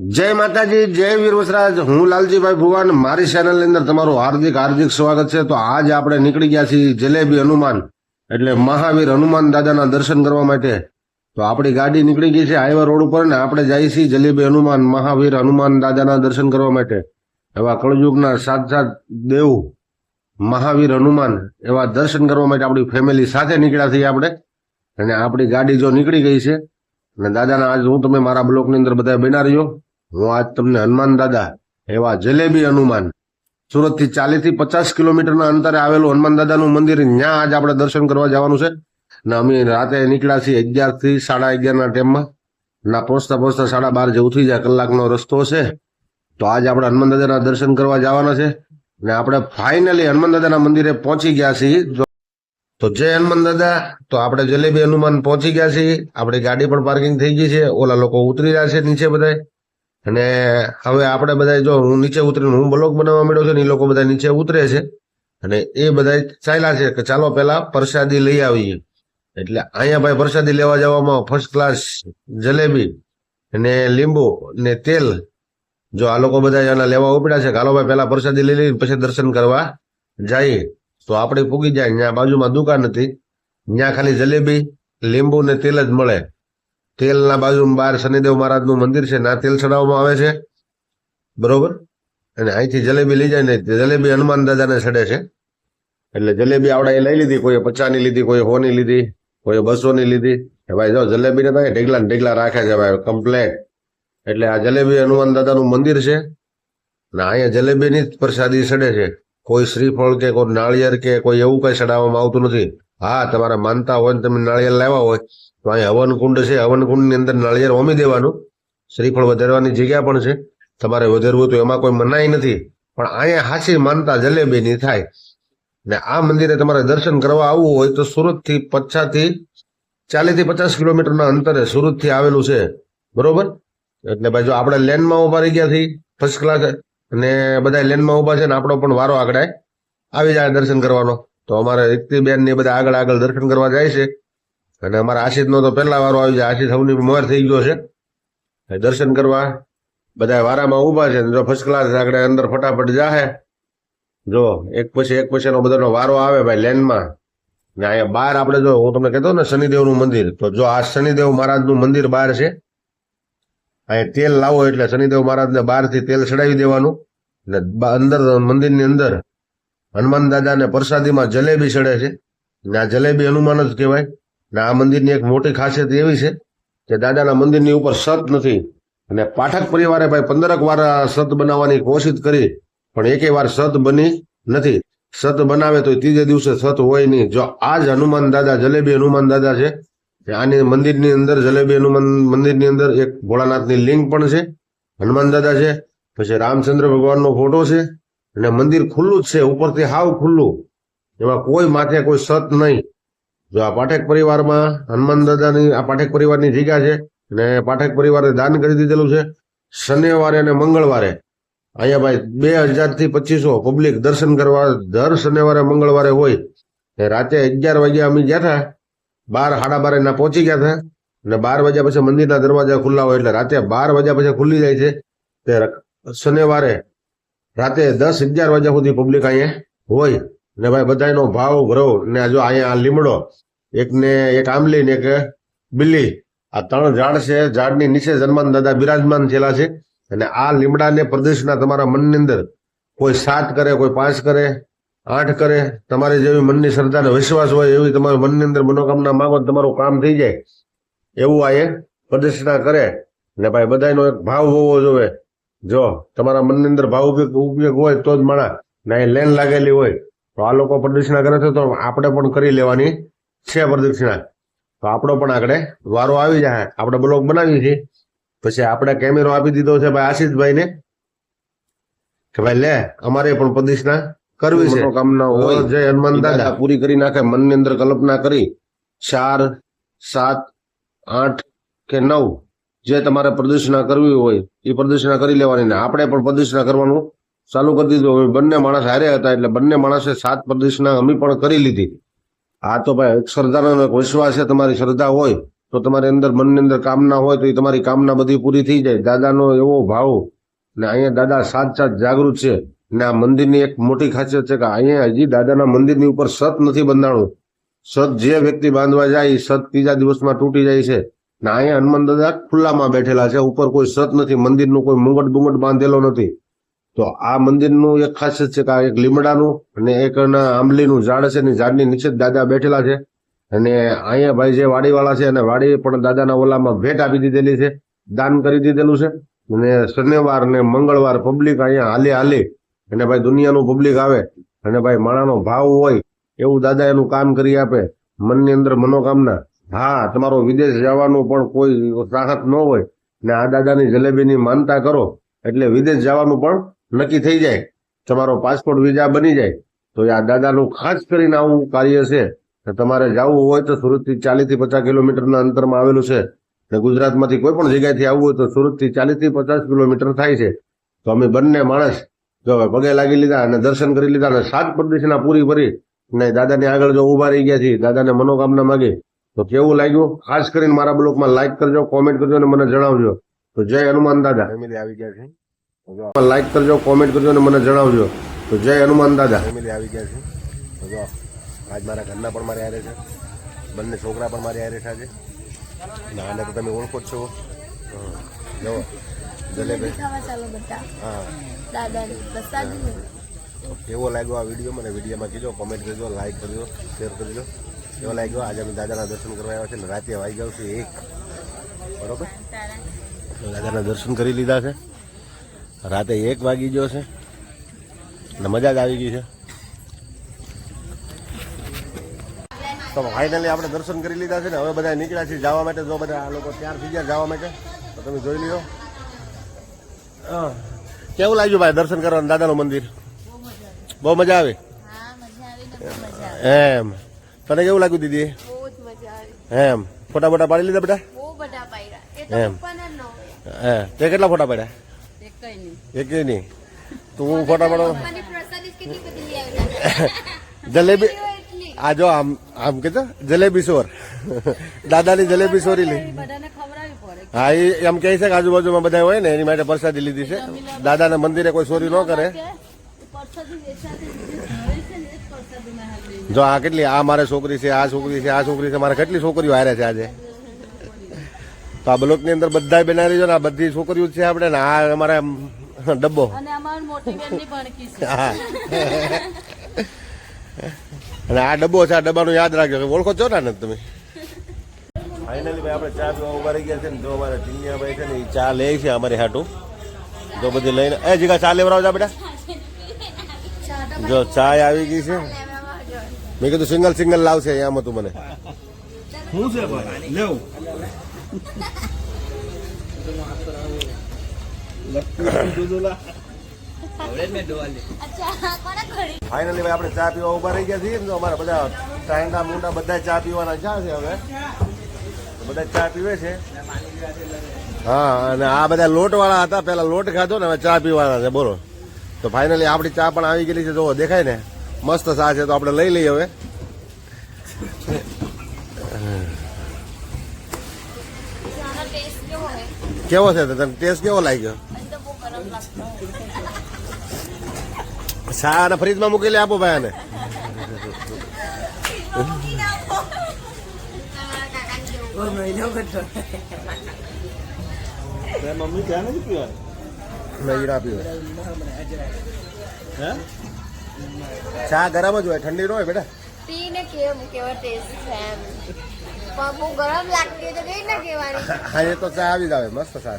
જય માતાજી, જય વીર વસરાજ. હું લાલજીભાઈ ભુવાન. મારી ચેનલની અંદર તમારું હાર્દિક હાર્દિક સ્વાગત છે. તો આજે આપણે નીકળી ગયા છીએ જલેબી હનુમાન, એટલે મહાવીર હનુમાન દાદાના દર્શન કરવા માટે. તો આપણી ગાડી નીકળી ગઈ છે હાઈવે રોડ ઉપર ને આપણે જઈએ છીએ જલેબી હનુમાન, મહાવીર હનુમાન દાદાના દર્શન કરવા માટે. એવા કળયુગના સાત સાત દેવ, મહાવીર હનુમાન, એવા દર્શન કરવા માટે આપણી ફેમિલી સાથે નીકળ્યા છીએ આપણે. અને આપણી ગાડી જો નીકળી ગઈ છે, અને દાદાના આજ હું તમે મારા બ્લોકની અંદર બધા બના હું આજ તમને હનુમાન દાદા એવા જલેબી હનુમાન સુરતથી ચાલીસથી પચાસ કિલોમીટરના અંતરે આવેલું હનુમાન દાદાનું મંદિર ત્યાં આજ આપણે દર્શન કરવા જવાનું છે. ને અમે રાતે નીકળ્યા છીએ અગિયારથી સાડા અગિયારના ટાઈમમાં. ના પહોંચતા પહોંચતા સાડા બાર જેવું થઈ જાય કલાકનો રસ્તો છે. તો આજ આપણે હનુમાન દાદાના દર્શન કરવા જવાના છે. ને આપણે ફાઇનલી હનુમાન દાદાના મંદિરે પહોંચી ગયા છીએ તો જય હનુમાન દાદા. તો આપણે જલેબી હનુમાન પહોંચી ગયા છીએ આપણી ગાડી પણ પાર્કિંગ થઈ ગઈ છે. ઓલા લોકો ઉતરી રહ્યા છે નીચે બધા અને હવે આપણે બધા જો હું નીચે ઉતરીને હું બ્લોક બનાવવા માંડ્યો છું ને એ લોકો બધા નીચે ઉતરે છે. અને એ બધા ચાલ્યા છે કે ચાલો પેલા પ્રસાદી લઈ આવીએ. એટલે અહીંયા ભાઈ પ્રસાદી લેવા જવામાં ફર્સ્ટ ક્લાસ જલેબી અને લીંબુ ને તેલ. જો આ લોકો બધા એના લેવા ઉપડ્યા છે કાલો ભાઈ પેલા પ્રસાદી લઈ લઈને પછી દર્શન કરવા જઈએ. તો આપણે પૂગી જાય ત્યાં બાજુમાં દુકાન હતી. ત્યાં ખાલી જલેબી, લીંબુ ને તેલ જ મળે. તેલના બાજુમાં બહાર શનિદેવ મહારાજનું મંદિર છે, ના તેલ ચડાવવામાં આવે છે. બરોબર? અને અહીંથી જલેબી લઈ જાય ને જલેબી હનુમાન દાદાને ચડે છે. એટલે જલેબી આવડા એ લઈ લીધી, કોઈએ પચાસની લીધી કોઈ હોની લીધી, કોઈએ બસોની લીધી. કે ભાઈ જો જલેબી ને ભાઈ ઢેગલા ઢેગલા રાખે છે ભાઈ કમ્પ્લેટ એટલે આ જલેબી હનુમાન દાદાનું મંદિર છે. ને અહીંયા જલેબીની જ પ્રસાદી ચડે છે. કોઈ શ્રીફળ કે કોઈ નાળિયેર કે કોઈ એવું કંઈ ચડાવવામાં આવતું નથી. હા, તમારે માનતા હોય ને તમે નાળિયેર લાવ્યા હોય તો અહીં હવન કુંડ છે. હવન કુંડની અંદર નાળિયેર હોમી દેવાનું. શ્રીફળ વધારવાની જગ્યા પણ છે. તમારે વધારવું તો એમાં કોઈ મનાઈ નથી. પણ અહીંયા હાચી માનતા જલેબીની થાય. ને આ મંદિરે તમારે દર્શન કરવા આવવું હોય તો સુરતથી પચાસથી ચાલીસથી પચાસ કિલોમીટરના અંતરે સુરતથી આવેલું છે. બરોબર? એટલે ભાઈ જો આપણે લેનમાં ઊભા રહી ગયા ફર્સ્ટ ક્લાસ અને બધા લેનમાં ઊભા છે ને આપણો પણ વારો આગળ આવી જાય દર્શન કરવાનો. તો અમારે એકતી બેન ને બધા આગળ આગળ દર્શન કરવા જાય છે. અને અમારા આશિત નો તો પહેલા વારો આવી જાય. આશિત સૌની મોર થઈ ગયો છે. દર્શન કરવા બધા વારામાં ઊભા છે જો ફર્સ્ટ ક્લાસ આગળ અંદર ફટાફટ જાહે. જો એક પછી એક પછી એનો બધાનો વારો આવે ભાઈ લેનમાં. ને અહીંયા બહાર આપણે જો, હું તમને કહેતો ને શનિદેવનું મંદિર, તો જો આ શનિદેવ મહારાજનું મંદિર બહાર છે. અહીંયા તેલ લાવો એટલે શનિદેવ મહારાજને બહારથી તેલ ચડાવી દેવાનું. ને અંદર, મંદિરની અંદર હનુમાન દાદાને પ્રસાદીમાં જલેબી ચડે છે. ને આ જલેબી હનુમાન જ કહેવાય. ને આ મંદિરની એક મોટી ખાસિયત એવી છે કે દાદાના મંદિરની ઉપર સત નથી અને પાઠક પરિવારે ભાઈ પંદરક વાર સત બનાવવાની કોશિશ કરી, પણ એકેય વાર સત બની નથી. સત બનાવે તો ત્રીજે દિવસે સત હોય નહીં. જો આ જ હનુમાન દાદા, જલેબી હનુમાન દાદા છે આની મંદિરની અંદર, જલેબી હનુમાન મંદિરની અંદર એક ભોળાનાથની લિંગ પણ છે, હનુમાન દાદા છે, પછી રામચંદ્ર ભગવાનનો ફોટો છે, અને મંદિર ખુલ્લું જ છે, ઉપરથી હાવ ખુલ્લું. એમાં કોઈ માથે કોઈ સત નહીં. જો આ પાઠક પરિવારમાં હનુમાન દાદાની આ પાઠક પરિવારની જગ્યા છે અને પાઠક પરિવારે દાન કરી દીધેલું છે, શનિવારે અને મંગળવારે. અહીંયા ભાઈ બે હજારથી પચીસો પબ્લિક દર્શન કરવા દર શનિવારે, મંગળવારે હોય. રાતે અગિયાર વાગ્યા અમે ગયા હતા બાર, સાડા બાર એના પહોંચી ગયા હતા અને બાર વાગ્યા પછી મંદિરના દરવાજા ખુલ્લા હોય એટલે રાતે બાર વાગ્યા પછી ખુલ્લી જાય છે. તે શનિવારે રાતે દસ, અગિયાર વાગ્યા સુધી પબ્લિક અહીંયા હોય. ને ભાઈ બધાનો ભાવ ભરો ને જો અહીંયા આ લીમડો, એકને એક આંબલી ને એક બિલ્લી, આ ત્રણ ઝાડ છે. ઝાડની નીચે જન્માન દાદા બિરાજમાન થયેલા છે. અને આ લીમડાને પ્રદેશના તમારા મનની અંદર કોઈ સાત કરે, કોઈ પાંચ કરે, આઠ કરે, તમારે જેવી મનની શ્રદ્ધા વિશ્વાસ હોય એવી તમારા મનની અંદર મનોકામના માગો તમારું કામ થઈ જાય. એવું આ એ પ્રદર્શના કરે. ને ભાઈ બધાનો એક ભાવ હોવો જોઈએ. જો તમારા મનની અંદર ભાવ ઉપયોગ હોય તો જ માણા, ને લેન લાગેલી હોય. તો આ લોકો પ્રદક્ષિણા કરે છે તો આપણે પણ કરી લેવાની છે પ્રદક્ષિણા. તો આપણો પણ આગળ વારો આવી જાય. આપણે બ્લોગ બનાવીએ છીએ પછી આપણે કેમેરો આપી દીધો છે ભાઈ આશિષભાઈ ને કે ભાઈ લે અમારે પણ પ્રદક્ષિણા કરવી છે. કામના હોય. જય હનુમાન દાદા. પૂરી કરી નાખે મનની અંદર કલ્પના કરી. ચાર સાત આઠ કે નવ જે તમારે પ્રદક્ષિણા કરવી હોય એ પ્રદક્ષિણા કરી લેવાની ને આપણે પણ પ્રદક્ષિણા કરવાનું ચાલુ કરી દીધું. હવે બંને માણસ હારે હતા એટલે બંને માણસે સાત પ્રદેશના અમે પણ કરી લીધી. આ તો ભાઈ શ્રદ્ધાનો વિશ્વાસ છે, તમારી શ્રદ્ધા હોય તો તમારી અંદર મનની અંદર કામના હોય તો એ તમારી કામના બધી પૂરી થઈ જાય. દાદાનો એવો ભાવ ને અહીંયા દાદા સાત સાત જાગૃત છે ને આ મંદિરની એક મોટી ખાસિયત છે કે અહીંયા હજી દાદાના મંદિરની ઉપર સત નથી બંધાણું. સત જે વ્યક્તિ બાંધવા જાય, એ સત ત્રીજા દિવસમાં તૂટી જાય છે. ને અહીંયા હનુમાન દાદા ખુલ્લામાં બેઠેલા છે. ઉપર કોઈ સત નથી, મંદિરનું કોઈ મુંગટ બુંગટ બાંધેલો નથી. તો આ મંદિરનું એક ખાસિયત છે કે આ એક લીમડાનું અને એક આંબલીનું ઝાડ છે ને ઝાડની નીચે દાદા બેઠેલા છે. અને અહીંયા ભાઈ જે વાડીવાળા છે અને વાડી પણ દાદાના ઓલામાં ભેટ આપી દીધેલી છે, દાન કરી દીધેલું છે. અને શનિવાર ને મંગળવાર પબ્લિક અહીંયા હાલે હાલે અને ભાઈ દુનિયાનું પબ્લિક આવે અને ભાઈ માણાનો ભાવ હોય એવું દાદા એનું કામ કરી આપે. મનની અંદર મનોકામના. હા, તમારો વિદેશ જવાનું પણ કોઈ રાહત ન હોય. ને આ દાદાની જલેબીની માનતા કરો. એટલે વિદેશ જવાનું પણ નક્કી થઈ જાય, તમારો પાસપોર્ટ વિઝા બની જાય, તો આ દાદાનું ખાસ કરીને આવું કાર્ય છે કે તમારે જવું હોય તો સુરતથી ચાલીસથી પચાસ કિલોમીટરના અંતરમાં આવેલું છે. ને ગુજરાતમાંથી કોઈ પણ જગ્યાએથી આવવું હોય તો સુરતથી ચાલીસથી પચાસ કિલોમીટર થાય છે. તો અમે બંને માણસ જો પગે લાગી લીધા અને દર્શન કરી લીધા અને સાત પ્રદેશના પૂરી ભરી ને દાદાની આગળ જો ઊભા રહી ગયા છીએ, દાદાને મનોકામના માગી, તો કેવું લાગ્યું? ખાસ કરીને મારા બ્લોગમાં લાઈક કરજો કોમેન્ટ કરજો અને મને જણાવજો. તો જય હનુમાન દાદા. ફેમિલી આવી ગયા છે. લાઈક કરજો કોમેન્ટ કરજો અને મને જણાવજો. તો જય હનુમાન દાદા. ફેમિલી આવી ગયા છે. આજ મારા ઘરના પણ મારે હારે છે. બંને છોકરા પણ મારી હારે છે ને આને તો તમે ઓળખો જ છો. જો, જલેબી. હા. દાદાની કેવો લાગ્યો આ વીડિયો? મને વિડીયોમાં કીધો કોમેન્ટ કરજો લાઈક કરજો શેર કરજો. કેવો લાગ્યો? આજે અમે દાદાના દર્શન કરવા આવ્યા છે ને રાતે આવી જાવ છું એક. બરોબર? દાદાના દર્શન કરી લીધા છે. રાતે એક વાગી ગયો છે. ને મજા જ આવી ગઈ છે. તો ફાઇનલી આપણે દર્શન કરી લીધા છે ને હવે બધા નીકળ્યા છે જવા માટે. જો બધા આ લોકો તૈયાર થઈ ગયા જવા માટે તો તમે જોઈ લ્યો. કેવું લાગ્યું ભાઈ દર્શન કરવાનું દાદાનું મંદિર? બહુ મજા આવી? એમ. તને કેવું લાગ્યું દીદી એમ. ફોટા બોટા પાડી લીધા બેટા એમ. હે. તે કેટલા ફોટા પાડ્યા? એક નહીં. તું હું ફોટા પાડો જલેબી આ જો આમ આમ કે જલેબી સોર. દાદાની જલેબી સોરી લી હા એ એમ કહે છે કે આજુબાજુમાં બધા હોય ને એની માટે પ્રસાદી લીધી છે. દાદાના મંદિરે કોઈ ચોરી ન કરે. જો આ કેટલી આ મારે છોકરી છે આ છોકરી છે આ છોકરી છે મારે કેટલી છોકરીઓ હારે છે આજે? તો આ બ્લોકની અંદર બધા બનાવી જો ને આ બધી છોકરીઓ છે આપણે ને આ અમારે આમ ડબ્બો. અને છે. આ ડબ્બો છે આ ડબ્બાનું યાદ રાખજો કે ઓળખો છો ને તમે? ફાઇનલી ભાઈ આપણે ચા પીવા ઊભા રહી ગયા છે ને જો અમારા ટીનિયાભાઈ છે ને એ ચા લે છે અમારી હાટું. જો બધી લઈને એ જીગા ચા લેવડાવજો બેટા. જો ચા આવી ગઈ છે. મેં કીધું સિંગલ સિંગલ લાવશે એમ હતું મને. શું છે ભાઈ? લેવું. ફાઇનલી ભાઈ, આપણે ચા પીવા ઊભા રહી ગયા છીએ. તો અમારા બધા ટાઈમ મુંડા બધા ચા પીવાના ચા છે હવે. બધા ચા પીવે છે. હા, અને આ બધા લોટ વાળા હતા. પેલા લોટ ખાધો ને, હવે ચા પીવાના છે. બોલો. તો ફાઇનલી આપણી ચા પણ આવી ગયેલી છે. જો દેખાય ને? મસ્ત ચા છે. તો આપણે લઈ લઈએ હવે ચાનો ટેસ્ટ કેવો છે તને ટેસ્ટ કેવો લાગ્યો? સારા ફ્રીજમાં મૂકેલી આપો ભાઈ આને. મમ્મી ત્યાં નથી પીવા નહીં પીવે. ચા ગરમ જ હોય ઠંડી ન હોય બેટા. પીને કેવો કેવો ટેસ્ટ છે એમ. બહુ ગરમ લાગતી તો કઈ ના કહેવાની. હા એ તો ચા આવી જ આવે મસ્ત ચા.